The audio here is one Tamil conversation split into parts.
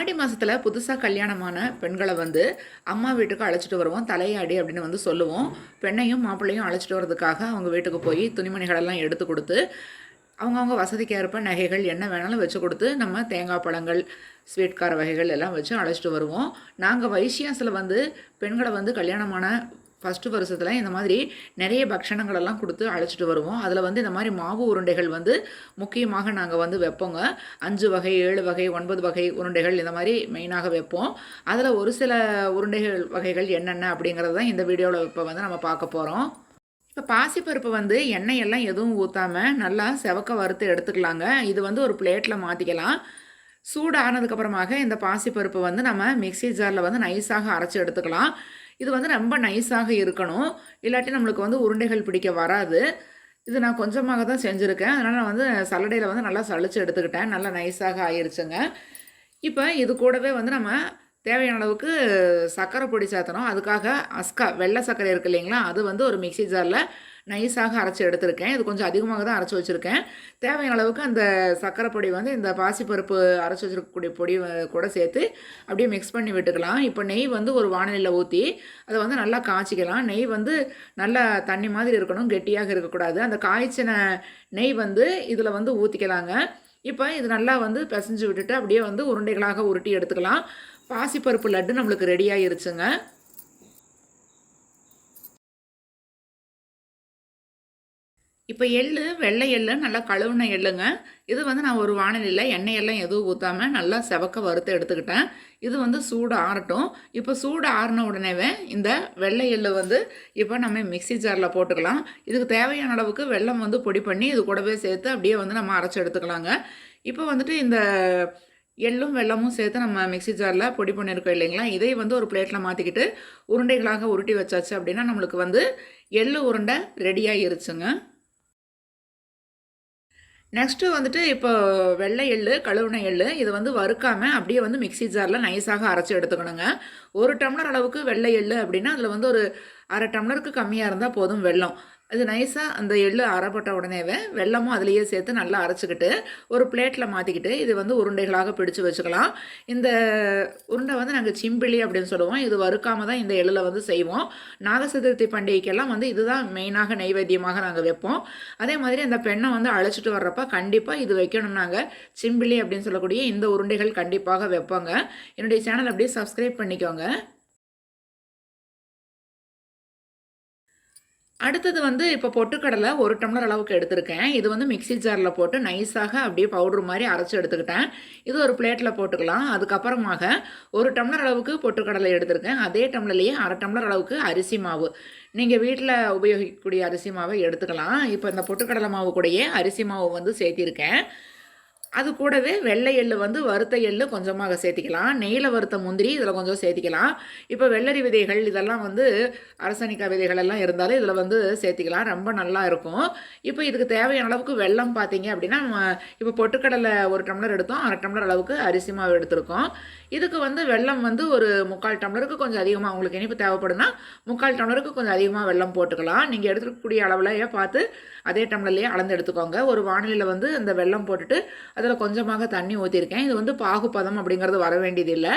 ஆடி மாதத்தில் புதுசாக கல்யாணமான பெண்களை வந்து அம்மா வீட்டுக்கு அழைச்சிட்டு வருவோம். தலையாடி அப்படின்னு வந்து சொல்லுவோம். பெண்ணையும் மாப்பிள்ளையும் அழைச்சிட்டு வர்றதுக்காக அவங்க வீட்டுக்கு போய் துணிமணிகளெல்லாம் எடுத்து கொடுத்து அவங்கவுங்க வசதிக்கு ஏற்ப நகைகள் என்ன வேணாலும் வச்சு கொடுத்து நம்ம தேங்காய் பழங்கள் ஸ்வீட் கார வகைகள் எல்லாம் வச்சு அழைச்சிட்டு வருவோம். நாங்கள் வைசியாஸில் வந்து பெண்களை வந்து கல்யாணமான ஃபஸ்ட்டு வருஷத்தில் இந்த மாதிரி நிறைய பக்ஷணங்களெல்லாம் கொடுத்து அழைச்சிட்டு வருவோம். அதில் வந்து இந்த மாதிரி மாவு உருண்டைகள் வந்து முக்கியமாக நாங்கள் வந்து வைப்போங்க. அஞ்சு வகை ஏழு வகை ஒன்பது வகை உருண்டைகள் இந்த மாதிரி மெயினாக வைப்போம். அதில் ஒரு சில உருண்டைகள் வகைகள் என்னென்ன அப்படிங்கிறது தான் இந்த வீடியோவில் இப்போ வந்து நம்ம பார்க்க போகிறோம் இப்போ பாசிப்பருப்பு வந்து எண்ணெய் எல்லாம் எதுவும் ஊற்றாமல் நல்லா செவக்க வறுத்து எடுத்துக்கலாங்க. இது வந்து ஒரு பிளேட்டில் மாற்றிக்கலாம் சூடு ஆனதுக்கப்புறமாக இந்த பாசிப்பருப்பு வந்து நம்ம மிக்ஸி ஜாரில் வந்து நைஸாக அரைச்சி எடுத்துக்கலாம். இது வந்து ரொம்ப நைஸாக இருக்கணும். இல்லாட்டி நம்மளுக்கு வந்து உருண்டைகள் பிடிக்க வராது. இது நான் கொஞ்சமாக தான் செஞ்சுருக்கேன். அதனால் நான் வந்து சல்லடையில் வந்து நல்லா சளிச்சு எடுத்துக்கிட்டேன். நல்லா நைஸாக ஆயிருச்சுங்க. இப்போ இது கூடவே வந்து நம்ம தேவையான அளவுக்கு சர்க்கரை பொடி சேர்த்தணும். அதுக்காக அஸ்கா வெள்ளை சர்க்கரை இருக்கு இல்லைங்களா? அது வந்து ஒரு மிக்ஸி ஜாரில் நைஸாக அரைச்சி எடுத்திருக்கேன். இது கொஞ்சம் அதிகமாக தான் அரைச்சி வச்சுருக்கேன். தேவையான அளவுக்கு அந்த சர்க்கரை பொடி வந்து இந்த பாசிப்பருப்பு அரைச்சி வச்சிருக்கக்கூடிய பொடி கூட சேர்த்து அப்படியே மிக்ஸ் பண்ணி விட்டுக்கலாம். இப்போ நெய் வந்து ஒரு வானிலையில் ஊற்றி அதை வந்து நல்லா காய்ச்சிக்கலாம். நெய் வந்து நல்லா தண்ணி மாதிரி இருக்கணும். கெட்டியாக இருக்கக்கூடாது. அந்த காய்ச்சின நெய் வந்து இதில் வந்து ஊற்றிக்கலாங்க இப்போ இது நல்லா வந்து பிசைஞ்சு விட்டுட்டு அப்படியே வந்து உருண்டைகளாக உருட்டி எடுத்துக்கலாம். பாசிப்பருப்பு லட்டு நம்மளுக்கு ரெடி ஆயிருச்சுங்க. இப்போ எள்ளு வெள்ளை எள்ளு நல்லா கழுவுன எள்ளுங்க. இது வந்து நான் ஒரு வானிலையில் எண்ணெய் எல்லாம் எதுவும் ஊற்றாமல் நல்லா செவக்க வறுத்து எடுத்துக்கிட்டேன். இது வந்து சூடு ஆறட்டும். இப்போ சூடு ஆறின உடனேவே இந்த வெள்ளை எள்ளு வந்து இப்போ நம்ம மிக்ஸி ஜாரில் போட்டுக்கலாம். இதுக்கு தேவையான அளவுக்கு வெல்லம் வந்து பொடி பண்ணி இது கூடவே சேர்த்து அப்படியே வந்து நம்ம அரைச்சி எடுத்துக்கலாங்க. இப்போ வந்துட்டு இந்த எள்ளும் வெல்லமும் சேர்த்து நம்ம மிக்ஸி ஜாரில் பொடி பண்ணியிருக்கோம் இல்லைங்களா? இதை வந்து ஒரு பிளேட்டில் மாற்றிக்கிட்டு உருண்டைகளாக உருட்டி வச்சாச்சு அப்படின்னா நம்மளுக்கு வந்து எள்ளு உருண்டை ரெடியாகிருச்சுங்க நெக்ஸ்ட்டு வந்துட்டு இப்போ வெள்ளை எள்ளு கழுவுன எள்ளு இதை வந்து வறுக்காமல் அப்படியே வந்து மிக்ஸி ஜாரில் நைஸாக அரைச்சி எடுத்துக்கணுங்க. ஒரு டம்ளர் அளவுக்கு வெள்ளை எள்ளு அப்படின்னா அதில் வந்து ஒரு அரை டம்ளருக்கு கம்மியாக இருந்தால் போதும் வெல்லம் அது நைஸாக அந்த எள்ளு அரைப்பட்ட உடனேவே வெல்லமும் அதுலேயே சேர்த்து நல்லா அரைச்சிக்கிட்டு ஒரு பிளேட்டில் மாற்றிக்கிட்டு இது வந்து உருண்டைகளாக பிடிச்சு வச்சுக்கலாம். இந்த உருண்டை வந்து நாங்கள் சிம்பிளி அப்படின்னு சொல்லுவோம். இது வறுக்காம தான் இந்த எள்ளில் வந்து செய்வோம். நாக சதுர்த்தி பண்டிகைக்கெல்லாம் வந்து இதுதான் மெயினாக நைவேத்தியமாக நாங்கள் வைப்போம். அதே மாதிரி அந்த பெண்ணை வந்து அழைச்சிட்டு வர்றப்ப கண்டிப்பாக இது வைக்கணும் நாங்கள் சிம்பிளி அப்படின்னு சொல்லக்கூடிய இந்த உருண்டைகள் கண்டிப்பாக வைப்போங்க. என்னுடைய சேனல் அப்படியே சப்ஸ்கிரைப் பண்ணிக்கோங்க. அடுத்தது வந்து இப்போ பொட்டுக்கடலை ஒரு டம்ளர் அளவுக்கு எடுத்திருக்கேன். இது வந்து மிக்ஸி ஜாரில் போட்டு நைஸாக அப்படியே பவுடர் மாதிரி அரைச்சி எடுத்துக்கிட்டேன். இது ஒரு பிளேட்டில் போட்டுக்கலாம். அதுக்கப்புறமாக ஒரு டம்ளர் அளவுக்கு பொட்டுக்கடலை எடுத்திருக்கேன். அதே டம்ளர்லேயே அரை டம்ளர் அளவுக்கு அரிசி மாவு. நீங்கள் வீட்டில் உபயோகிக்கக்கூடிய அரிசி மாவை எடுத்துக்கலாம். இப்போ இந்த பொட்டுக்கடலை மாவு கூடயே அரிசி மாவு வந்து சேர்த்திருக்கேன். அது கூடவே வெள்ளை எள்ளு வந்து வறுத்த எள்ளு கொஞ்சமாக சேர்த்திக்கலாம். நெய்யில் வறுத்த முந்திரி இதில் கொஞ்சம் சேர்த்திக்கலாம். இப்போ வெள்ளரி விதைகள் இதெல்லாம் வந்து அரசணிக்காய் விதைகள் எல்லாம் இருந்தாலும் இதில் வந்து சேர்த்திக்கலாம். ரொம்ப நல்லா இருக்கும். இப்போ இதுக்கு தேவையான அளவுக்கு வெள்ளம் பார்த்தீங்க அப்படின்னா இப்போ பொட்டுக்கடலை ஒரு டம்ளர் எடுத்தோம். அரை டம்ளர் அளவுக்கு அரிசி மாவு எடுத்திருக்கோம். இதுக்கு வந்து வெள்ளம் வந்து ஒரு முக்கால் டம்ளருக்கு கொஞ்சம் அதிகமாக உங்களுக்கு இனிப்பு தேவைப்படுனா முக்கால் டம்ளருக்கு கொஞ்சம் அதிகமாக வெள்ளம் போட்டுக்கலாம். நீங்கள் எடுத்துக்கக்கூடிய அளவுலையே பார்த்து அதே டம்ளர்லேயே அளந்து எடுத்துக்கோங்க. ஒரு வானிலையில் வந்து அந்த வெல்லம் போட்டுட்டு அதில் கொஞ்சமாக தண்ணி ஊற்றிருக்கேன் இது வந்து பாகுபதம் அப்படிங்கிறது வர வேண்டியதில்லை.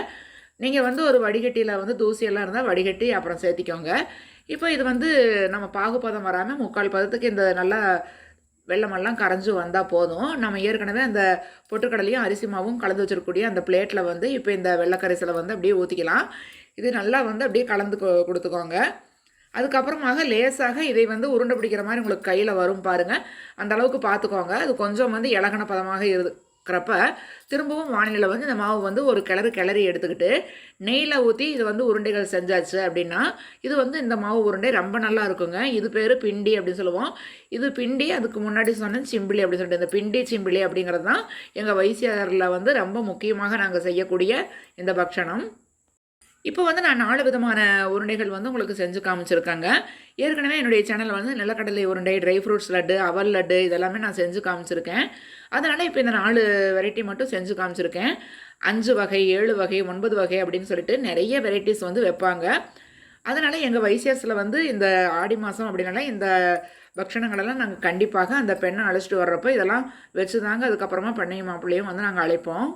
நீங்கள் வந்து ஒரு வடிகட்டியில் வந்து தூசியெல்லாம் இருந்தால் வடிகட்டி அப்புறம் சேர்த்திக்கோங்க. இப்போ இது வந்து நம்ம பாகுபதம் வராமல் முக்கால் பதத்துக்கு இந்த நல்லா வெள்ளமெல்லாம் கரைஞ்சு வந்தால் போதும். நம்ம ஏற்கனவே அந்த பொட்டுக்கடலையும் அரிசி மாவும் கலந்து வச்சிருக்கக்கூடிய அந்த பிளேட்டில் வந்து இப்போ இந்த வெள்ளக்கரிசலை வந்து அப்படியே ஊற்றிக்கலாம் இது நல்லா வந்து அப்படியே கலந்து கொடுத்துக்கோங்க. அதுக்கப்புறமாக லேசாக இதை வந்து உருண்டை பிடிக்கிற மாதிரி உங்களுக்கு கையில் வரும் பாருங்கள் அந்த அளவுக்கு பார்த்துக்கோங்க அது கொஞ்சம் வந்து இலகன பதமாக இருக்கிறப்ப திரும்பவும் வானிலையில் வந்து இந்த மாவு வந்து ஒரு கிளறு கிளறி எடுத்துக்கிட்டு நெய்யில் ஊற்றி இது வந்து உருண்டைகள் செஞ்சாச்சு அப்படின்னா இது வந்து இந்த மாவு உருண்டை ரொம்ப நல்லா இருக்குங்க. இது பேர் பிண்டி அப்படின்னு சொல்லுவோம். இது பிண்டி அதுக்கு முன்னாடி சொன்னேன் சிம்பிளி அப்படின்னு சொல்லிட்டு இந்த பிண்டி சிம்பிளி அப்படிங்கிறது தான் எங்கள் வைசியாரில் வந்து ரொம்ப முக்கியமாக நாங்கள் செய்யக்கூடிய இந்த பக்ஷணம். இப்போ வந்து நான் நாலு விதமான உருண்டைகள் வந்து உங்களுக்கு செஞ்சு காமிச்சிருக்காங்க. ஏற்கனவே என்னுடைய சேனலில் வந்து நிலக்கடலை உருண்டை ட்ரை ஃப்ரூட்ஸ் லட்டு அவல் லட்டு இதெல்லாமே நான் செஞ்சு காமிச்சிருக்கேன். அதனால் இப்போ இந்த நாலு வெரைட்டி மட்டும் செஞ்சு காமிச்சிருக்கேன். அஞ்சு வகை ஏழு வகை ஒன்பது வகை அப்படின்னு சொல்லிட்டு நிறைய வெரைட்டிஸ் வந்து வைப்பாங்க. அதனால் எங்கள் வைசியஸில் வந்து இந்த ஆடி மாதம் அப்படின்னால இந்த பக்ஷணங்களெல்லாம் நாங்கள் கண்டிப்பாக அந்த பெண்ணை அழைச்சிட்டு வர்றப்போ இதெல்லாம் வச்சு தாங்க அதுக்கப்புறமா பெண்ணையும் மாப்பிள்ளையும் வந்து நாங்கள் அழைப்போம்.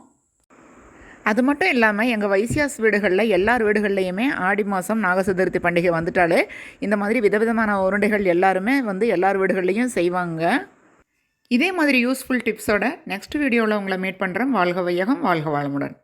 அது மட்டும் இல்லாமல் எங்கள் வைசியாஸ் வீடுகளில் எல்லார் வீடுகள்லையுமே ஆடி மாதம் நாக சதுர்த்தி பண்டிகை வந்துட்டாலே இந்த மாதிரி விதவிதமான உருண்டைகள் எல்லாருமே வந்து எல்லார் வீடுகள்லையும் செய்வாங்க. இதே மாதிரி யூஸ்ஃபுல் டிப்ஸோட நெக்ஸ்ட் வீடியோவில் உங்களை மீட் பண்ணுறேன் வாழ்க வையகம் வாழ்க வாழமுடன்